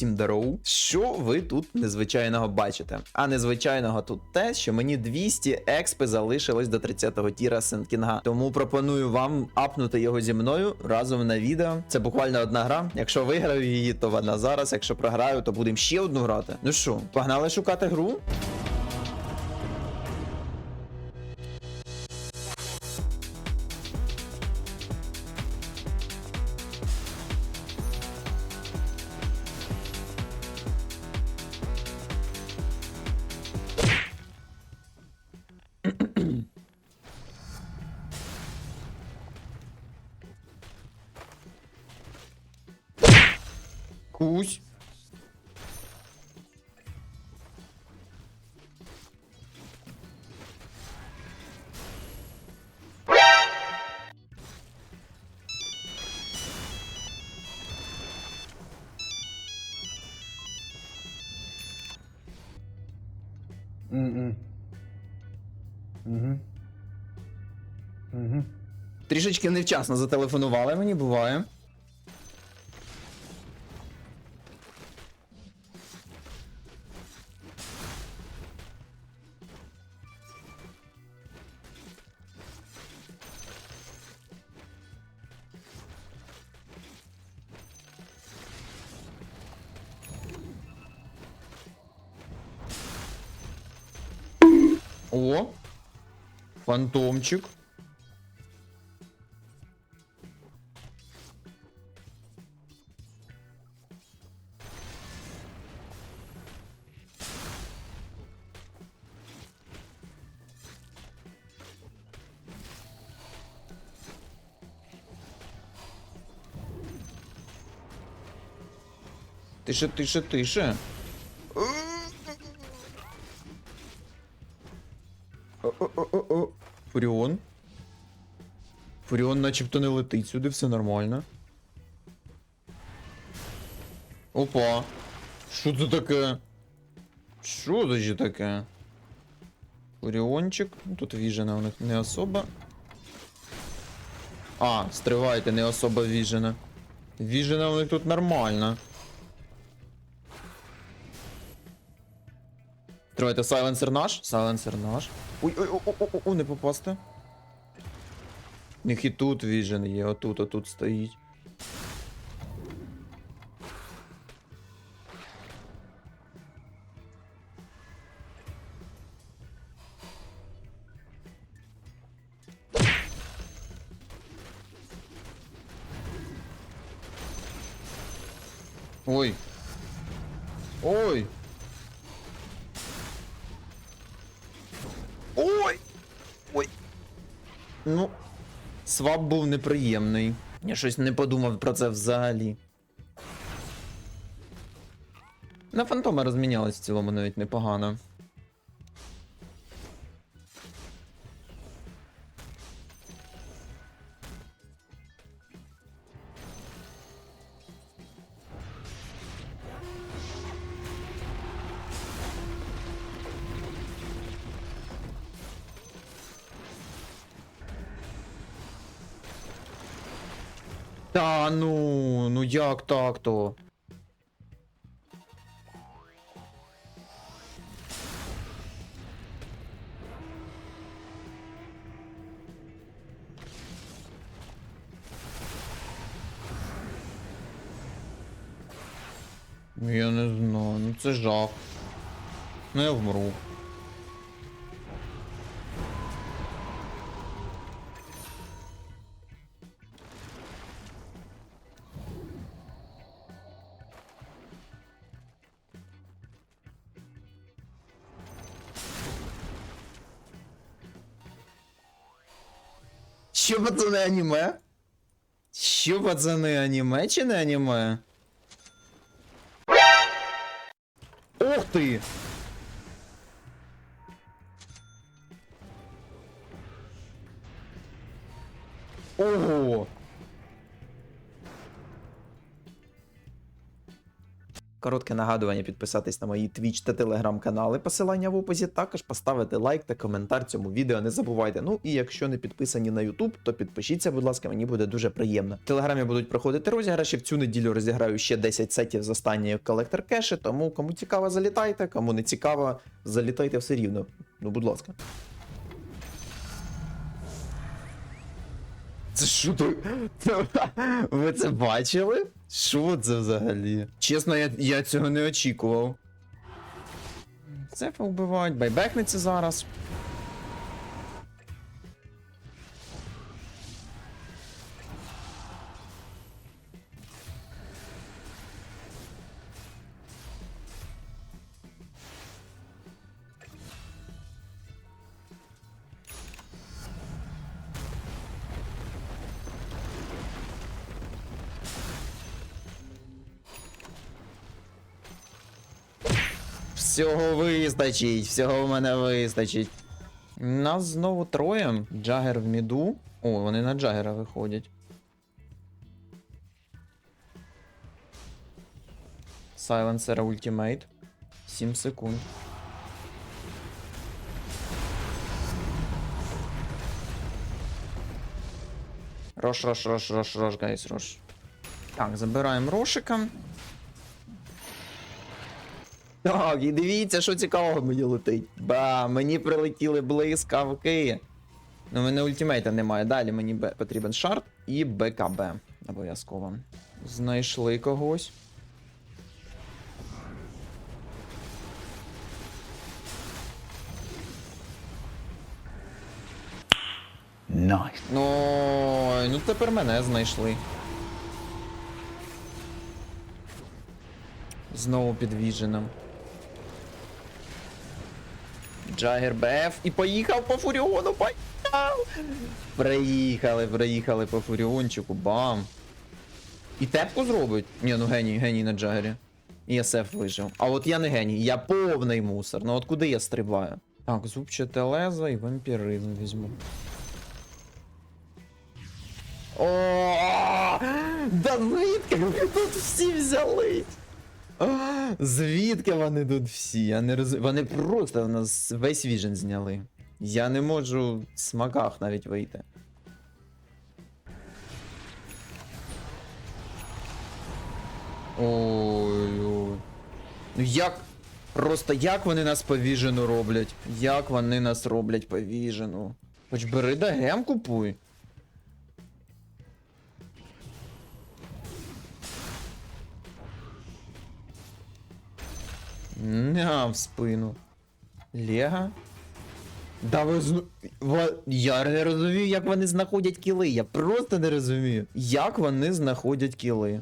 всім дароу. Що ви тут незвичайного бачите? А незвичайного тут те, що мені 200 експи залишилось до 30-го тіра Сенкінга. Тому пропоную вам апнути його зі мною разом на відео. Це буквально одна гра. Якщо виграю її, то вона зараз. Якщо програю, то будемо ще одну грати. Ну що, погнали шукати гру? Кусь. Трішечки невчасно зателефонували мені, буває. Фантомчик. Тише, тише, тише. Фуріон начебто не летить сюди, все нормально. Опа. Що це таке? Що це ще таке? Фуріончик. Ну, Тут віжена у них не особа. А, стривайте, не особа віжена. Віжена у них тут нормально. Тривайте, сайленсер наш? Сайленсер наш. Ой, ой, ой, ой, ой, ой, не попасти. У них і тут віжен є, отут, отут стоїть. Ой. Ой. Ой! Ой. Ну, Свап був неприємний. Я щось не подумав про це взагалі. На фантома розмінялись в цілому навіть непогано. Та ну, ну як так то? Ну, Я не знаю, ну це жах. Ну я вмру. Що пацани аніме? Що пацани аніме чи не аніме? Ух ти! Ого! Коротке нагадування підписатись на мої Twitch та Telegram канали, посилання в описі, також поставити лайк та коментар цьому відео, не забувайте. Ну і якщо не підписані на YouTube, то підпишіться, будь ласка, мені буде дуже приємно. В Телеграмі будуть проходити розіграші. В цю неділю розіграю ще 10 сетів з останньої колектор кеші, тому кому цікаво, залітайте, кому не цікаво, залітайте все рівно. Ну, будь ласка. Це що ти? Ви це бачили? Що це взагалі? Чесно, я, я цього не очікував. Це повбивають, байбекнеться зараз. Всього вистачить, всього в мене вистачить. Нас знову троє. Джагер в міду. О, вони на Джагера виходять. Сайленсера ультимейт. 7 секунд. Рош, рош, рош, рош, рош, гайс, рош. Так, забираємо рошика. Так, і дивіться, що цікавого мені летить. Ба, мені прилетіли блискавки. Ну, в мене ультимейта немає. Далі мені бе- потрібен шарт і БКБ. Обов'язково. Знайшли когось. Найс. Ну, ну тепер мене знайшли. Знову підвіженим. Джагер БФ і поїхав по Фуріону, поїхав! Приїхали, приїхали по Фуріончику, бам. І тепку зробить? Ні, ну геній, геній на Джагері. І СФ вижив. А от я не геній, я повний мусор. Ну от куди я стрибаю? Так, зубчате лезо і вампіризм візьму. О, да звідки тут всі взяли? Звідки вони тут всі? Я не розумію. Вони просто в нас весь віжен зняли. Я не можу в смаках навіть вийти. Ой-ой. Ну як. Просто як вони нас по віжену роблять? Як вони нас роблять по віжену? Хоч бери да гем купуй. На в спину. Лега? Да ви. Я не розумію, як вони знаходять кіли. Я просто не розумію. Як вони знаходять кіли.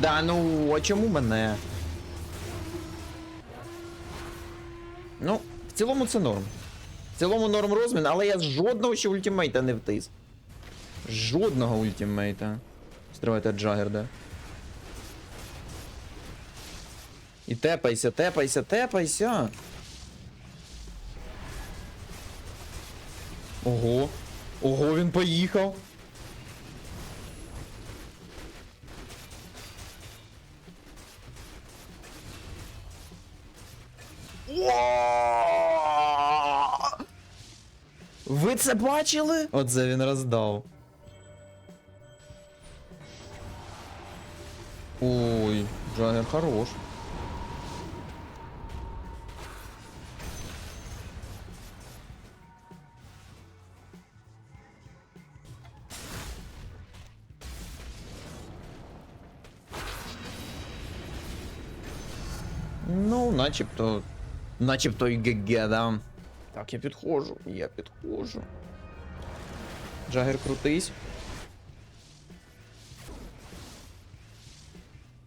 Да ну, а чому мене? Ну, в цілому це норм. Цілому норм розмін, але я жодного ще ультимейта не втис. Жодного ультимейта. Стривайте Джагер, да? І тепайся, тепайся, тепайся. Ого. Ого, він поїхав. О! Ви це бачили? Оце він роздав. Ой, Джагер хорош. Ну, начебто. Начебто і ГГ, да. Так, я підходжу, я підходжу. Джагер крутись.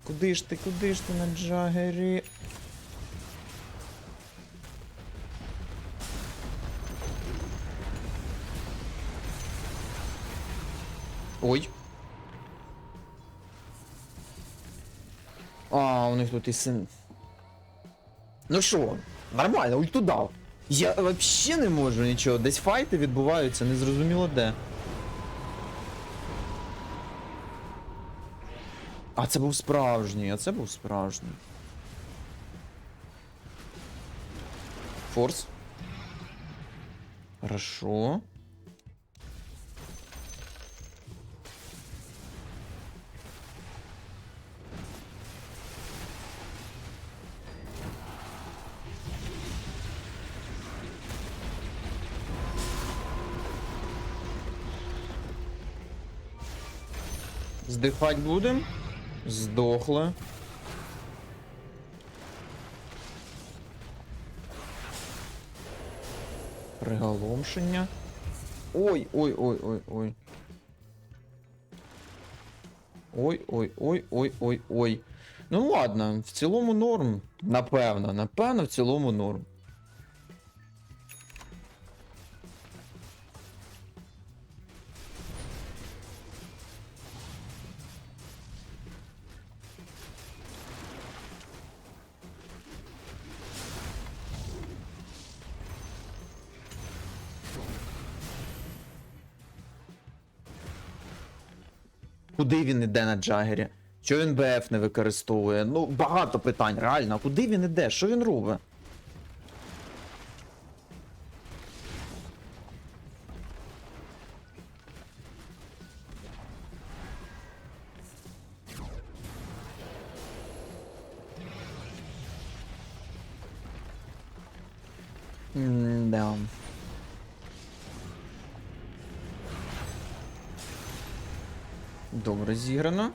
Куди ж ти, куди ж ти на Джагері? Ой. А, у них тут і син. Ну що, нормально, ульту дав. Я взагалі не можу нічого. Десь файти відбуваються, незрозуміло де. А це був справжній, а це був справжній. Форс. Хорошо. Здихать будем. Здохли. Приголомшення. Ой-ой-ой-ой-ой. Ой-ой-ой-ой-ой-ой. Ну ладно, в цілому норм. Напевно, напевно, в цілому норм. Куди він іде на Джагері? Чого він БФ не використовує? Ну, багато питань, реально. Куди він іде? Що він робить? Да. Добре зіграно.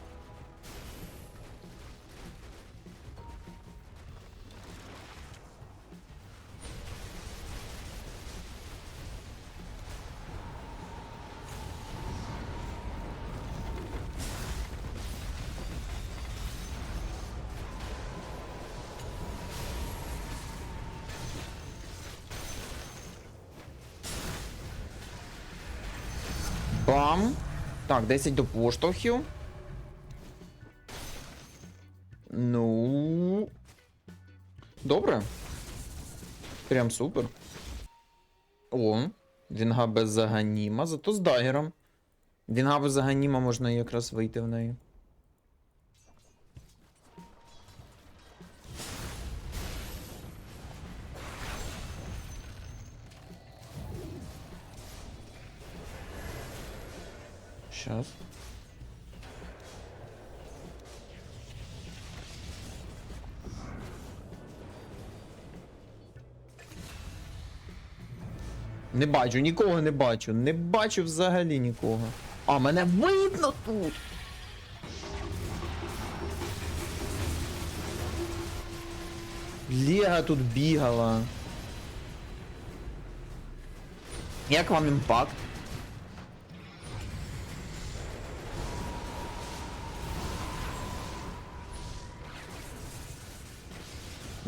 Бам! Так, 10 до поштовхів. Ну. Добре. Прям супер. О, Вінга без заганіма, зато з дагером. Вінга без заганіма можна якраз вийти в неї. Сейчас. Не бачу, нікого не бачу. Не бачу взагалі нікого. А, мене видно тут. Лега тут бігала. Як вам імпакт?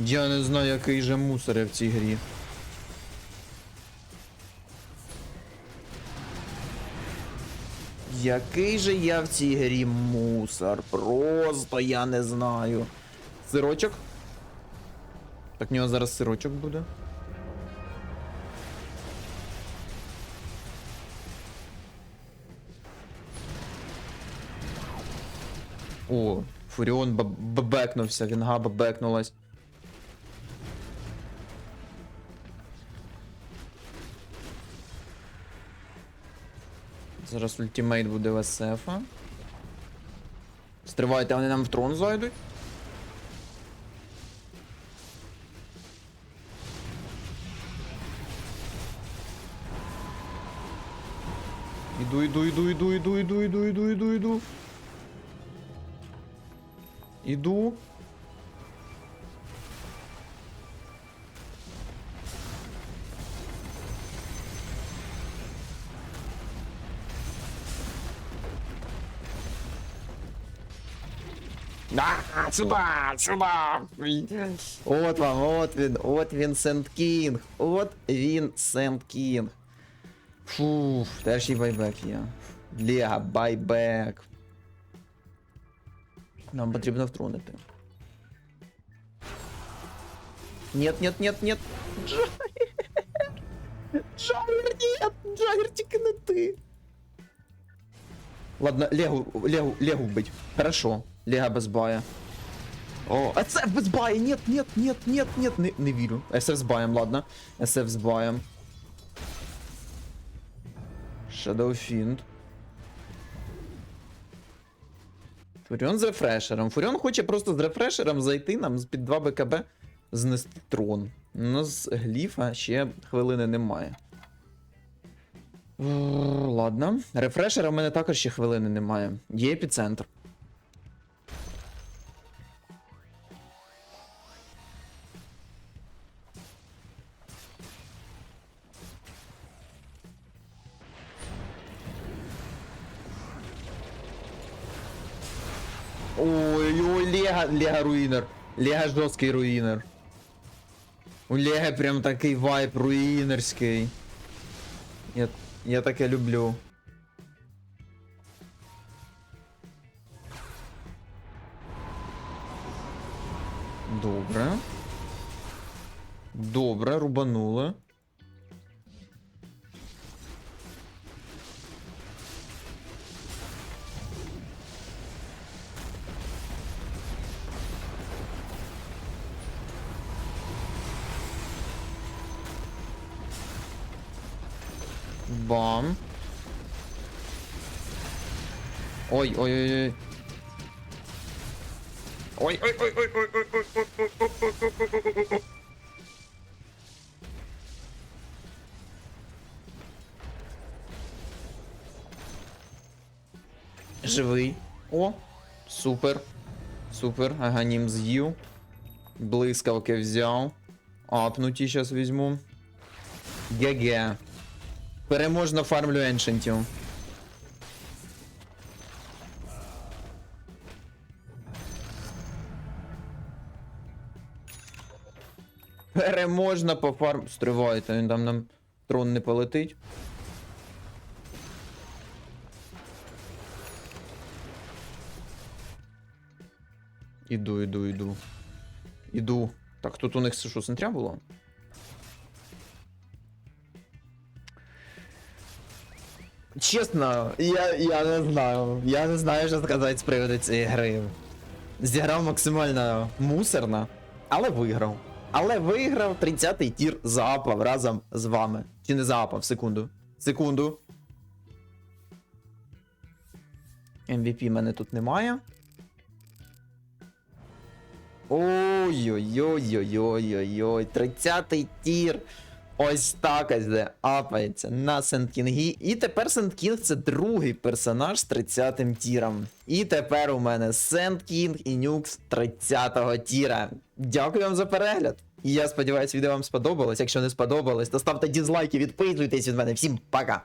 Я не знаю, який же мусор я в цій грі. Який же я в цій грі мусор? Просто я не знаю. Сирочок? Так в нього зараз сирочок буде. О, Фуріон баб- бабекнувся, Вінга бабекнулась. Зараз ультимейт буде в СФ. Стривайте, вони нам в трон зайдуть. Іду, іду, іду, іду, іду, іду, іду, іду, іду, іду. Іду. А, сюда, сюда. От вам, от він, от він Сент Кінг. От він Сент Кінг. Фух, теж і байбек є. Лега, байбек. Нам потрібно втронити. Нет, нет, нет, нет. Джай. Джаггер, ні! Джаггер, тільки не ти. Ладно, Легу, Легу, Легу вбить. Хорошо. Лега без бая. О, СФ без бая, нет, нет, нет, нет, нет, не, не вірю. СФ з баєм, ладно. СФ з баєм. Shadow Fiend. Фуріон з рефрешером. Фуріон хоче просто з рефрешером зайти нам з-під 2 БКБ знести трон. Ну, з гліфа ще хвилини немає. Ладно. Рефрешера в мене також ще хвилини немає. Є епіцентр. Ой-ой, Лега, Лега руїнер. Лего жорсткий руїнер. У Лего прям такий вайп руїнерський. Я, я таке люблю. Бам. Ой, ой, Переможно фармлю еншентів. Переможно по фарм. Стривайте, він там нам трон не полетить. Іду, іду, іду. Іду. Так, тут у них що, центря було? Чесно, я, я не знаю. Я не знаю, що сказати з приводу цієї гри. Зіграв максимально мусорно, але виграв. Але виграв 30-й тір заапав разом з вами. Чи не заапав, секунду. Секунду. MVP мене тут немає. Ой-ой-ой-ой-ой-ой-ой. 30-й тір. Ось так ось де апається на Сент-Кінгі. І тепер Сент-Кінг це другий персонаж з 30-м тіром. І тепер у мене Сент-Кінг і Нюкс 30-го тіра. Дякую вам за перегляд. І я сподіваюся, відео вам сподобалось. Якщо не сподобалось, то ставте дізлайки, відписуйтесь від мене. Всім пока!